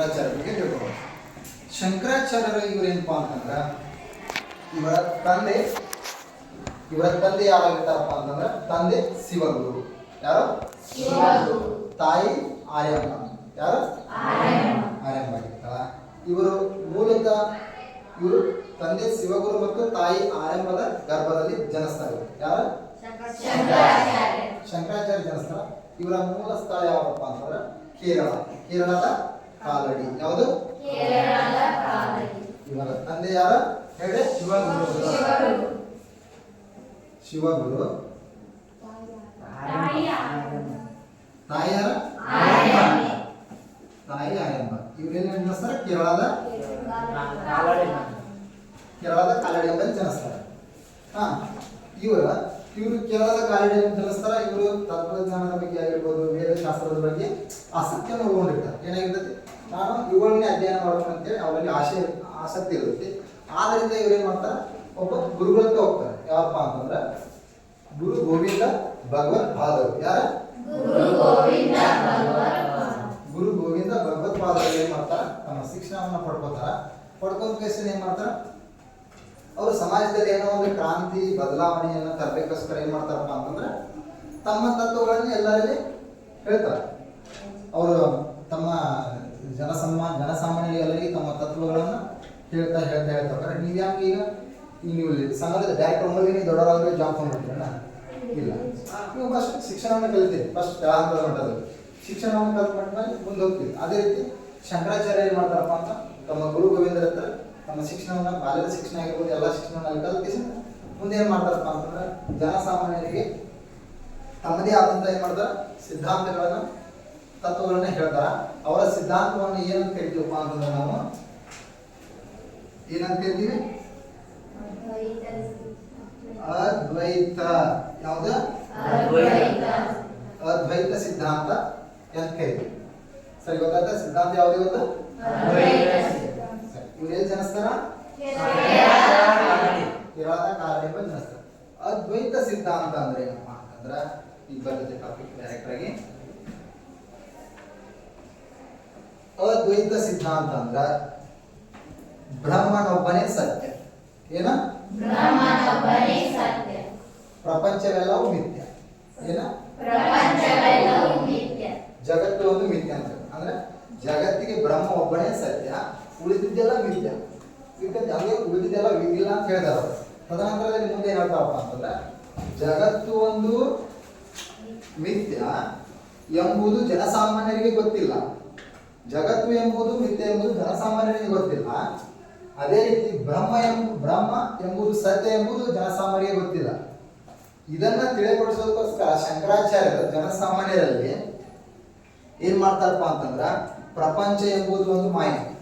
ಶಂಕರಾಚಾರ್ಯ ಬಗ್ಗೆ ತಿಳ್ಕೊಳ್ಳೋಣ ಶಂಕರಾಚಾರ್ಯರು ಇವರೇನಪ್ಪ ಅಂತಂದ್ರೆ ಇವರ ತಂದೆ ಇವರ ತಂದೆ ಯಾವಾಗಿರ್ತಾರಪ್ಪ ಅಂತಂದ್ರೆ ತಂದೆ ಶಿವಗುರು. ಯಾರು? ತಾಯಿ ಆರ್ಯಮ್ಮ. ಯಾರು? ಆರ್ಯಮ್ಮ. ಆಗಿರ್ತಾಳ. ಇವರು ಮೂಲತ ಇವರು ತಂದೆ ಶಿವಗುರು ಮತ್ತು ತಾಯಿ ಆರ್ಯಮ್ಮದ ಗರ್ಭದಲ್ಲಿ ಜನಿಸ್ತಾರೆ ಯಾರು? ಶಂಕರಾಚಾರ್ಯ. ಜನಿಸ್ತಾರ ಇವರ ಮೂಲ ಸ್ಥಳ ಯಾವಪ್ಪ ಅಂತಂದ್ರೆ ಕೇರಳ. ಕೇರಳದ ಕಾಲಡಿ. ಯಾವುದು? ಇವರ ತಂದೆ ಯಾರ? ಹೇಳಿ. ಶಿವಗುರು. ಶಿವಗುರು. ತಾಯಿಯಾರ ತಾಯಿ ಆಯಮ್ಮ. ಇವ್ರೇನ್ ಜನಿಸ್ತಾರ ಕೇರಳದ? ಕೇರಳದ ಕಾಲಡಿ ಅಂತ ಜನಿಸ್ತಾರೆ. ಹಾ. ಇವರ ಇವರು ಕೇರಳದ ಕಾಲಡಿ ಅಂತ ಜನಿಸ್ತಾರ. ಇವರು ತತ್ವಜ್ಞಾನದ ಬಗ್ಗೆ ಆಗಿರ್ಬೋದು ವೇದಶಾಸ್ತ್ರದ ಬಗ್ಗೆ ಆಸಕ್ತಿಯನ್ನು ಒಳಗೊಂಡಿರ್ತಾರೆ ಏನಾಗಿರ್ತೈತಿ ನಾನು ಇವುಗಳನ್ನೇ ಅಧ್ಯಯನ ಮಾಡಬೇಕು ಅಂತೇಳಿ ಅವರಲ್ಲಿ ಆಸೆ ಆಸಕ್ತಿ ಇರುತ್ತೆ. ಆದ್ರಿಂದ ಇವ್ರೇನ್ ಮಾಡ್ತಾರ? ಒಬ್ಬ ಗುರುಗಳಂತ ಹೋಗ್ತಾರೆ. ಯಾವಪ್ಪ ಅಂತಂದ್ರೆ ಗುರು ಗೋವಿಂದ ಭಗವತ್ ಪಾದವ್. ಯಾರ? ಗುರು ಗೋವಿಂದ ಭಗವತ್ಪಾದರು ಏನ್ ಮಾಡ್ತಾರ? ತಮ್ಮ ಶಿಕ್ಷಣವನ್ನ ಪಡ್ಕೋತಾರ. ಪಡ್ಕೊಂಡ ಕೇಸಿನ ಏನ್ ಮಾಡ್ತಾರ? ಅವರು ಸಮಾಜದಲ್ಲಿ ಏನೋ ಒಂದು ಕ್ರಾಂತಿ ಬದಲಾವಣೆಯನ್ನ ತರಬೇಕೋಸ್ಕರ ಏನ್ ಮಾಡ್ತಾರಪ್ಪ ಅಂತಂದ್ರೆ ತಮ್ಮ ತತ್ವಗಳನ್ನ ಎಲ್ಲರಲ್ಲಿ ಹೇಳ್ತಾರೆ. ಅವರು ತಮ್ಮ ಜನಸಮ್ಮ, ಜನಸಾಮಾನ್ಯರಿಗೆ ತಮ್ಮ ತತ್ವಗಳನ್ನು ಹೇಳ್ತಾ ಹೇಳ್ತಾ ಹೇಳ್ತಾ ಹೋಗ್ತಾರೆ. ನೀವು ಯಾಕೆ ಈಗ ಈಗ ನೀವು ಸಂಘದ ಡೈರೆಕ್ಟರ್ ಮೂಲಕ ನೀವು ದೊಡ್ಡವರಾದ್ರೆ ಜಾಬ್ ತೊಗೊಂಡ್ಬಿಟ್ರಣ್ಣ ಇಲ್ಲ. ನೀವು ಫಸ್ಟ್ ಶಿಕ್ಷಣವನ್ನು ಕಲಿತೀರಿ. ಫಸ್ಟ್ ಹಂತದ ಮಟ್ಟದಲ್ಲಿ. ಶಿಕ್ಷಣವನ್ನು ಕಲಿತ ಮಟ್ಟದಲ್ಲಿ ಮುಂದೆ ಹೋಗ್ತೀರಿ. ಅದೇ ರೀತಿ ಶಂಕರಾಚಾರ್ಯ ಏನು ಮಾಡ್ತಾರಪ್ಪ ಅಂತ ತಮ್ಮ ಗುರು ಗೋವಿಂದರ ಹತ್ರ ತಮ್ಮ ಶಿಕ್ಷಣವನ್ನು ಬಾಲ್ಯದ ಶಿಕ್ಷಣ ಆಗಿರ್ಬೋದು, ಎಲ್ಲ ಶಿಕ್ಷಣವನ್ನು ಕಲ್ತಿಸಿ ಮುಂದೆ ಏನು ಮಾಡ್ತಾರಪ್ಪ ಅಂತಂದ್ರೆ ಜನಸಾಮಾನ್ಯರಿಗೆ ತಮ್ಮದೇ ಆದಂತ ಏನ್ ಮಾಡ್ತಾರೆ? ಸಿದ್ಧಾಂತಗಳನ್ನ, ತತ್ವಗಳನ್ನ ಹೇಳ್ತಾರ. ಅವರ ಸಿದ್ಧಾಂತವನ್ನು ಏನಂತ ಕರಿತೀವಪ್ಪ ಅಂತಂದ್ರೆ ನಾವು ಏನಂತ ಕರಿತೀವಿ ಅದ್ವೈತ ಯಾವ್ದು ಅದ್ವೈತ ಸಿದ್ಧಾಂತ ಅಂತ ಕರಿತೀವಿ ಸರಿ ಗೊತ್ತಾಯ್ತಾ ಸಿದ್ಧಾಂತ ಯಾವ್ದು ಇವತ್ತು ಸರಿ ಇವ್ರು ಎಲ್ಲಿ ಜನಿಸ್ತಾರ ಕೇರಳದ ಕಾರಣ ಜನಿಸ್ತಾರ ಅದ್ವೈತ ಸಿದ್ಧಾಂತ ಅಂದ್ರೆ ಏನಪ್ಪಾ ಅಂತಂದ್ರ ಈಗ ಬರ್ತದೆ ಟಾಪಿಕ್ ಡೈರೆಕ್ಟ್ ಆಗಿ ಅದ್ವೈತ ಸಿದ್ಧಾಂತ ಅಂದ್ರ ಬ್ರಹ್ಮನೊಬ್ಬನೇ ಸತ್ಯ. ಏನ? ಪ್ರಪಂಚವೆಲ್ಲವೂ ಮಿಥ್ಯ. ಏನ? ಜಗತ್ತು ಒಂದು ಮಿಥ್ಯ ಅಂತ. ಅಂದ್ರೆ ಜಗತ್ತಿಗೆ ಬ್ರಹ್ಮ ಒಬ್ಬನೇ ಸತ್ಯ ಉಳಿದಿದ್ದೆಲ್ಲ ಮಿಥ್ಯ. ಇದಕ್ಕೆ ಹಂಗೆ ಉಳಿದಿದ್ದೆಲ್ಲ ಇಲ್ಲ ಅಂತ ಹೇಳ್ತಾರೆ ತದನಂತರದಲ್ಲಿ ಮುಂದೆ ಏನ್ ಹೇಳ್ತಾರಪ್ಪ ಅಂತಂದ್ರೆ ಜಗತ್ತು ಒಂದು ಮಿಥ್ಯ ಎಂಬುದು ಜನಸಾಮಾನ್ಯರಿಗೆ ಗೊತ್ತಿಲ್ಲ. ಜಗತ್ತು ಎಂಬುದು ಮಿಥ್ಯ ಎಂಬುದು ಜನಸಾಮಾನ್ಯರಿಗೆ ಗೊತ್ತಿಲ್ಲ. ಅದೇ ರೀತಿ ಬ್ರಹ್ಮ ಎಂಬ ಬ್ರಹ್ಮ ಎಂಬುದು ಸತ್ಯ ಎಂಬುದು ಜನಸಾಮಾನ್ಯರಿಗೆ ಗೊತ್ತಿಲ್ಲ. ಇದನ್ನ ತಿಳಿಪಡಿಸೋದಕ್ಕೋಸ್ಕರ ಶಂಕರಾಚಾರ್ಯರು ಜನಸಾಮಾನ್ಯರಲ್ಲಿ ಏನ್ ಮಾಡ್ತಾರಪ್ಪ ಅಂತಂದ್ರ ಪ್ರಪಂಚ ಎಂಬುದು ಒಂದು ಮಾಯೆ.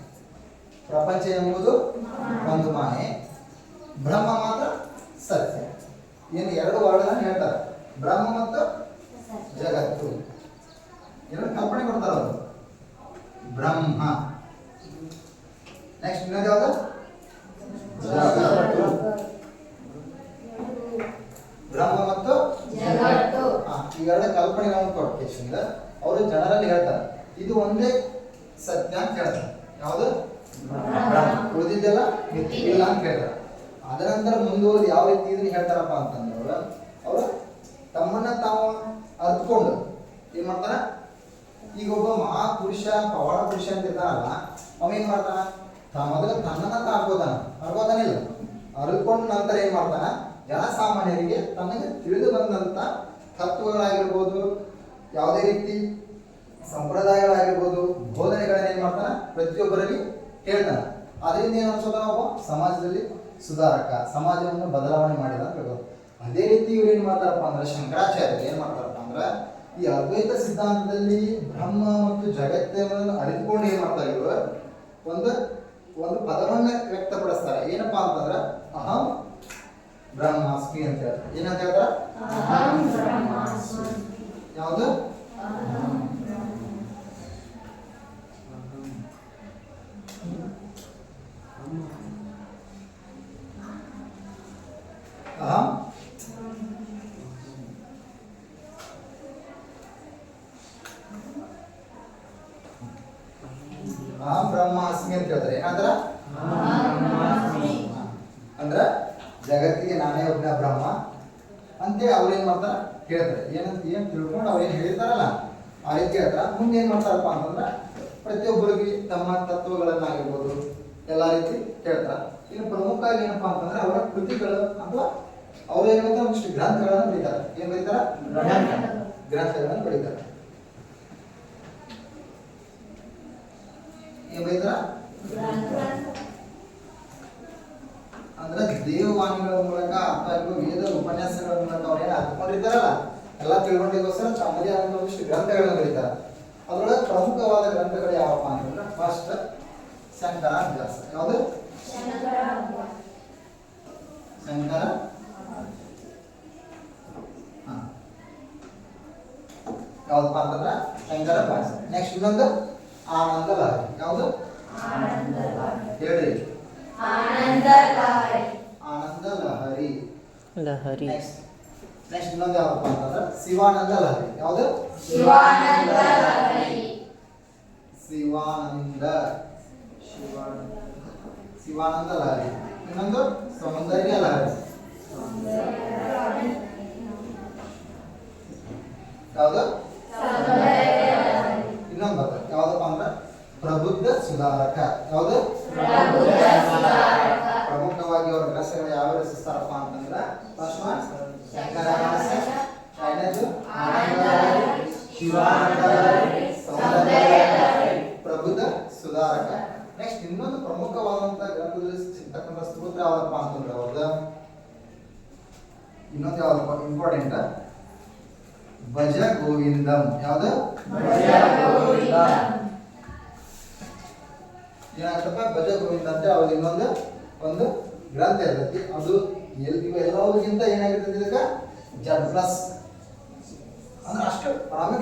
ಪ್ರಪಂಚ ಎಂಬುದು ಒಂದು ಮಾಯೆ. ಬ್ರಹ್ಮ ಮಾತ್ರ ಸತ್ಯ. ಏನು ಎರಡು ವರ್ಡನ್ನ ಹೇಳ್ತಾರೆ. ಬ್ರಹ್ಮ ಮತ್ತು ಜಗತ್ತು. ಎರಡು ಕಲ್ಪನೆ ಕೊಡ್ತಾರ ಅವರು ಬ್ರಹ್ಮ. ನೆಕ್ಸ್ಟ್ ಇನ್ನೊಂದು ಯಾವುದು? ಜಗತ್ತು. ಬ್ರಹ್ಮ ಮತ್ತು ಹಾ, ಇವೆರಡು ಕಲ್ಪನೆಗಳನ್ನು ಕೊಟ್ಟಿಂದ ಅವರು ಜನರಲ್ಲಿ ಹೇಳ್ತಾರೆ ಇದು ಒಂದೇ ಸತ್ಯ ಅಂತ ಹೇಳ್ತಾರೆ. ಯಾವುದು? ಉಳಿದಿದ್ದೆಲ್ಲ ಇಲ್ಲ ಅಂತ ಹೇಳ್ತಾರೆ. ಅದರ ನಂತರ ಮುಂದುವರೆದು ಯಾವ ರೀತಿ ಇದನ್ನ ಹೇಳ್ತಾರಪ್ಪ ಅಂತಂದ್ರೆ ಅವರು ಅವರು ತಮ್ಮನ್ನ ತಾವು ಅರ್ತ್ಕೊಂಡು ಏನ್ ಮಾಡ್ತಾರ? ಈಗ ಒಬ್ಬ ಮಹಾ ಪುರುಷ ಪವಾಡ ಪುರುಷ ಅಂತ ಇರ್ತಾನಲ್ಲ ಅವ ಏನ್ ಮಾಡ್ತಾನ? ತಾ ಮೊದಲು ತನ್ನನ್ನ ತಾ ಅರ್ಕೋತಾನ ಅರ್ಕೋತಾನಿಲ್ಲ ಅರ್ಕೊಂಡ ನಂತರ ಏನ್ ಮಾಡ್ತಾನ? ಜನಸಾಮಾನ್ಯರಿಗೆ ತನಗೆ ತಿಳಿದು ಬಂದಂತ ತತ್ವಗಳಾಗಿರ್ಬೋದು, ಯಾವುದೇ ರೀತಿ ಸಂಪ್ರದಾಯಗಳಾಗಿರ್ಬೋದು, ಬೋಧನೆಗಳನ್ನ ಏನ್ ಮಾಡ್ತಾನ? ಪ್ರತಿಯೊಬ್ಬರಲ್ಲಿ ಹೇಳ್ತಾನ. ಅದರಿಂದ ಏನ್ ಅನ್ಸೋದ ಒಬ್ಬ ಸಮಾಜದಲ್ಲಿ ಸುಧಾರಕ, ಸಮಾಜವನ್ನು ಬದಲಾವಣೆ ಮಾಡಿದ ಅಂತ ಹೇಳ್ಬೋದು. ಅದೇ ರೀತಿ ಇವ್ರು ಏನ್ ಮಾಡ್ತಾರಪ್ಪ ಅಂದ್ರೆ ಶಂಕರಾಚಾರ್ಯರು ಏನ್ ಮಾಡ್ತಾರಪ್ಪ ಅಂದ್ರೆ ಈ ಅದ್ವೈತ ಸಿದ್ಧಾಂತದಲ್ಲಿ ಬ್ರಹ್ಮ ಮತ್ತು ಜಗತ್ತನ್ನು ಅರಿತುಕೊಂಡು ಏನ್ ಮಾಡ್ತಾ ಇವರು ಒಂದು ಒಂದು ಪದವನ್ನ ವ್ಯಕ್ತಪಡಿಸ್ತಾರೆ. ಏನಪ್ಪಾ ಅಂತಂದ್ರೆ ಅಹಂ ಬ್ರಹ್ಮಾಸ್ಮಿ ಅಂತ ಹೇಳ್ತಾರೆ. ಏನಂತ ಹೇಳ್ತಾರ? ಯಾವುದು? ಅಹಂ ಬ್ರಹ್ಮಾಸ್ಮಿ ಅಂತ ಹೇಳ್ತಾರೆ. ಏನಂತಾರ ಅಂದ್ರ ಜಗತ್ತಿಗೆ ನಾನೇ ಒಬ್ಬ ಬ್ರಹ್ಮ ಅಂತೇಳಿ ಅವ್ರು ಏನ್ ಮಾಡ್ತಾರ? ಹೇಳ್ತಾರೆ. ಏನಂತ ಏನ್ ತಿಳ್ಕೊಂಡು ಅವ್ರು ಏನ್ ಹೇಳ್ತಾರಲ್ಲ ಆ ರೀತಿ ಹೇಳ್ತಾರ. ಮುಂದೆ ಏನ್ ಮಾಡ್ತಾರಪ್ಪ ಅಂತಂದ್ರ ಪ್ರತಿಯೊಬ್ಬರಿಗೆ ತಮ್ಮ ತತ್ವಗಳನ್ನಾಗಿರ್ಬೋದು ಎಲ್ಲ ರೀತಿ ಹೇಳ್ತಾರ. ಇನ್ನು ಪ್ರಮುಖವಾಗಿ ಏನಪ್ಪ ಅಂತಂದ್ರೆ ಅವರ ಕೃತಿಗಳು ಅಥವಾ ಅವ್ರು ಏನ್ ಮಾಡ್ತಾರೆ? ಒಂದಿಷ್ಟು ಗ್ರಂಥಗಳನ್ನ ಬರೀತಾರೆ. ಏನ್ ಬರೀತಾರ? ಗ್ರಂಥಗಳನ್ನ ಬರೀತಾರೆ. ಏನ್ ಬರೀತಾರ ಅಂದ್ರೆ ದೇವವಾಣಿಗಳ ಮೂಲಕ ಅಥವಾ ವೇದ ಉಪನ್ಯಾಸಗಳ ಮೂಲಕ ಅವ್ರು ಏನು ಅರ್ಕೊಂಡಿರ್ತಾರಲ್ಲ ಎಲ್ಲ ತಿಳ್ಕೊಂಡಿಗೋಸ್ಕರ ತಮ್ಮದೇ ಆದ ಒಂದಿಷ್ಟು ಗ್ರಂಥಗಳನ್ನ ಬರೀತಾರೆ. ಅದರೊಳಗೆ ಪ್ರಮುಖವಾದ ಗ್ರಂಥಗಳು ಯಾವಪ್ಪ ಅಂತಂದ್ರೆ ಫಸ್ಟ್ ಶಂಕರಾಭ್ಯಾಸ ಯಾವುದು? ಶಂಕರ. ಯಾವ್ದಪ್ಪ ಅಂತಂದ್ರೆ? ಭಾಷೆ ನೆಕ್ಸ್ಟ್ ಇನ್ನೊಂದು ಆನಂದ ಲಹರಿ ಯಾವುದು ಹೇಳ್ರಿ ಆನಂದ ಲಹರಿ ಲಹರಿ ನೆಕ್ಸ್ಟ್ ನೆಕ್ಸ್ಟ್ ಇನ್ನೊಂದು ಯಾವಪ್ಪ ಅಂತಂದ್ರೆ ಶಿವಾನಂದ ಲಹರಿ ಯಾವುದು ಶಿವಾನಂದ ಲಹರಿ ಶಿವಾನಂದ ಶಿವಾನಂದ ಶಿವಾನಂದ ಲಹರಿ ಇನ್ನೊಂದು ಸೌಂದರ್ಯ ಲಹರಿ ಯಾವುದು ಪ್ರಬುದ್ಧ ಸುಧಾರಕ. ಯಾವುದು ಪ್ರಮುಖವಾಗಿ ಅವರ ಗ್ರಸಗಳು ಯಾವ ರಚಿಸ್ತಾರಪ್ಪ ಅಂತಂದ್ರ ಫಸ್ಟ್ ಒನ್ ಎರಡನೇದು ಪ್ರಬುದ್ಧ ಸುಧಾರಕ. ನೆಕ್ಸ್ಟ್ ಇನ್ನೊಂದು ಪ್ರಮುಖವಾದಂತ ಗ್ರಂಥದಲ್ಲಿ ಸಿಗ್ತಕ್ಕಂಥ ಸ್ತೋತ್ರ ಯಾವ್ದಪ್ಪ ಅಂತಂದ್ರೆ ಅವ್ರದ. ಇನ್ನೊಂದು ಯಾವ್ದಪ್ಪ? ಇಂಪಾರ್ಟೆಂಟ್ ಭಜ ಗೋವಿಂದಂ ಯಾವ್ದು ಏನಾಗ್ತಪ್ಪ ಭಜ ಗೋವಿಂದ ಅಂತ ಅವ್ರಿಗೆ ಇನ್ನೊಂದು ಒಂದು ಗ್ರಂಥ ಇರ್ತೈತಿ. ಅದು ಎಲ್, ಇವು ಏನಾಗಿರ್ತದೆ ಏನಾಗಿರ್ತೈತಿ ಇದಕ್ಕೆ ಜಡ್ ಪ್ಲಸ್. ಅಂದ್ರೆ ಅಷ್ಟು ಪ್ರಾಮುಖ್ಯ